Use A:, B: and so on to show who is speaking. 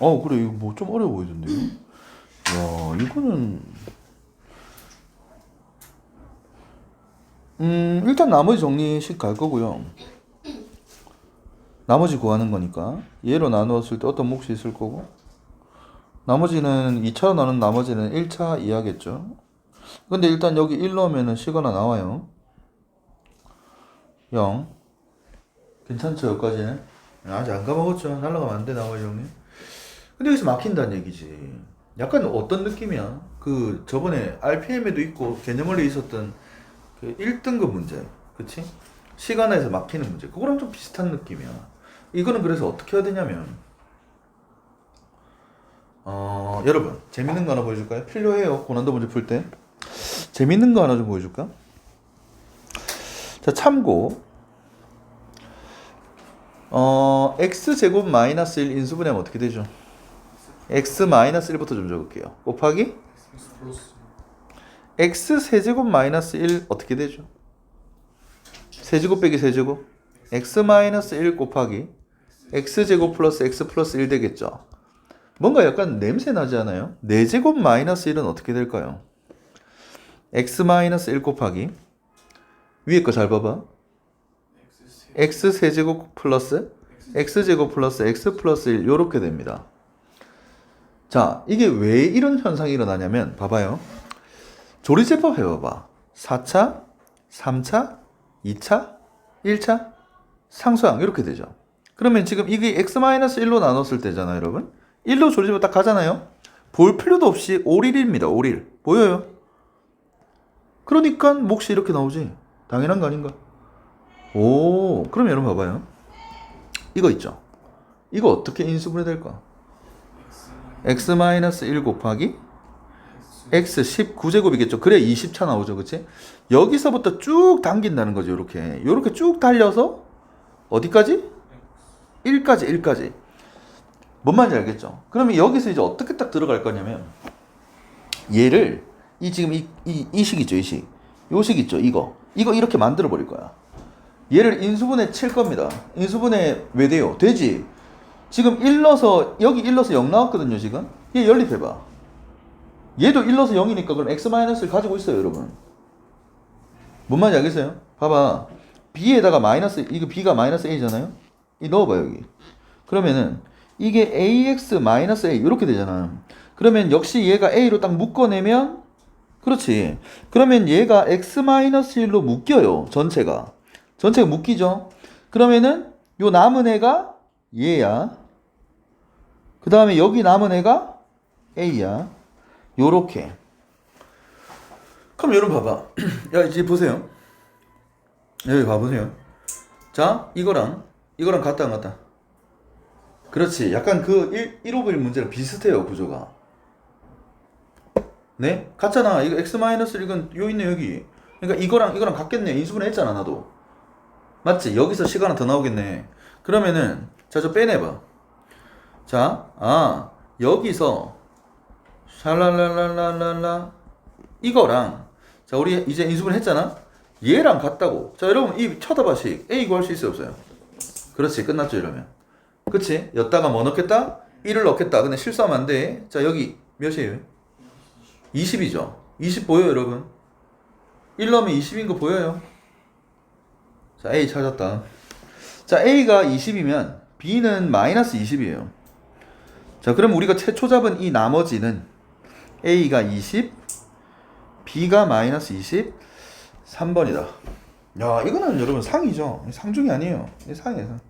A: 어 그래. 이거 뭐 좀 어려워 보이던데 야 이거는. 음 일단 나머지 정리식 갈 거고요. 나머지 구하는 거니까. 얘로 나누었을 때 어떤 몫이 있을 거고. 나머지는 2차로 나눈 나머지는 1차 이하겠죠. 근데 일단 여기 1 넣으면은 시거나 나와요. 0 괜찮죠 여기까지는? 아직 안 까먹었죠? 날라가면 안 돼 나머지 형님 근데 여기서 막힌다는 얘기지 약간 어떤 느낌이야 그 저번에 RPM에도 있고 개념원리에 있었던 그 1등급 문제 그치? 시간에서 막히는 문제 그거랑 좀 비슷한 느낌이야 이거는 그래서 어떻게 해야 되냐면 어 여러분 재밌는 거 하나 보여줄까요? 필요해요 고난도 문제 풀 때 재밌는 거 하나 좀 보여줄까? 자 참고 어 x제곱 마이너스 1 인수분해하면 어떻게 되죠? X 마이너스 1부터 좀 적을게요 곱하기 x 세제곱 마이너스 1 어떻게 되죠? 세제곱 빼기 세제곱 x 마이너스 1 곱하기 x제곱 플러스 x 플러스 1 되겠죠? 뭔가 약간 냄새 나지 않아요? 4제곱 마이너스 1은 어떻게 될까요? x 마이너스 1 곱하기 위에 거 잘 봐봐 x 세제곱 플러스 x제곱 플러스 x 플러스 1 요렇게 됩니다 자 이게 왜 이런 현상이 일어나냐면 봐봐요. 조리제법 해봐봐. 4차 3차 2차 1차 상수항 이렇게 되죠. 그러면 지금 이게 x-1로 나눴을 때잖아요 여러분. 1로 조리제법 딱 가잖아요. 볼 필요도 없이 5일입니다 5일 보여요? 그러니까 몫이 이렇게 나오지. 당연한 거 아닌가? 오 그럼 여러분 봐봐요. 이거 있죠? 이거 어떻게 인수분해 될까 x-1 곱하기 x 19제곱이겠죠. 그래 20차 나오죠. 그치? 여기서부터 쭉 당긴다는 거죠 요렇게. 요렇게 쭉 달려서 어디까지? 1까지 1까지. 뭔 말인지 알겠죠? 그러면 여기서 이제 어떻게 딱 들어갈 거냐면 얘를 이 지금 이, 이, 이식 있죠 이 식. 요 식 있죠 이거. 이거 이렇게 만들어 버릴 거야. 얘를 인수분해 칠 겁니다. 인수분해 왜 돼요? 되지 지금 1 넣어서 여기 1 넣어서 0 나왔거든요 지금. 얘 연립해봐. 얘도 1 넣어서 0이니까 그럼 x-를 가지고 있어요 여러분. 뭔 말인지 알겠어요? 봐봐. B에다가 마이너스 이거 b가 마이너스 a잖아요? 이 넣어봐 여기. 그러면은 이게 ax 마이너스 a 이렇게 되잖아. 그러면 역시 얘가 a로 딱 묶어내면 그렇지. 그러면 얘가 x-1로 묶여요 전체가. 전체가 묶이죠? 그러면은 요 남은 애가 얘야. 그 다음에 여기 남은 애가 a야. 요렇게. 그럼 여러분 봐봐. 야 이제 보세요. 여기 봐보세요. 자 이거랑 이거랑 같다 안 같다? 그렇지. 약간 그 1, 151 문제랑 비슷해요 구조가. 네? 같잖아. 이거 x-1은 요 있네 여기. 그러니까 이거랑 이거랑 같겠네. 인수분해 했잖아 나도. 맞지? 여기서 시간은 더 나오겠네. 그러면은 자 저 빼내봐. 자, 아 여기서 샬랄랄랄랄랄라 이거랑 자 우리 이제 인수분해 했잖아? 얘랑 같다고. 자 여러분 이 쳐다봐식. A 구할 수 있어요 없어요? 그렇지 끝났죠 이러면. 그치? 였다가 뭐 넣겠다? 1을 넣겠다. 근데 실수하면 안 돼 자 여기 몇이에요? 20이죠. 20 보여요 여러분? 1 넣으면 20인 거 보여요? 자 A 찾았다. 자 A가 20이면 B는 마이너스 20이에요. 자 그럼 우리가 최초 잡은 이 나머지는 A가 20 B가 마이너스 20 3번이다. 야 이거는 여러분 상이죠? 상중이 아니에요. 이 상이에요 상.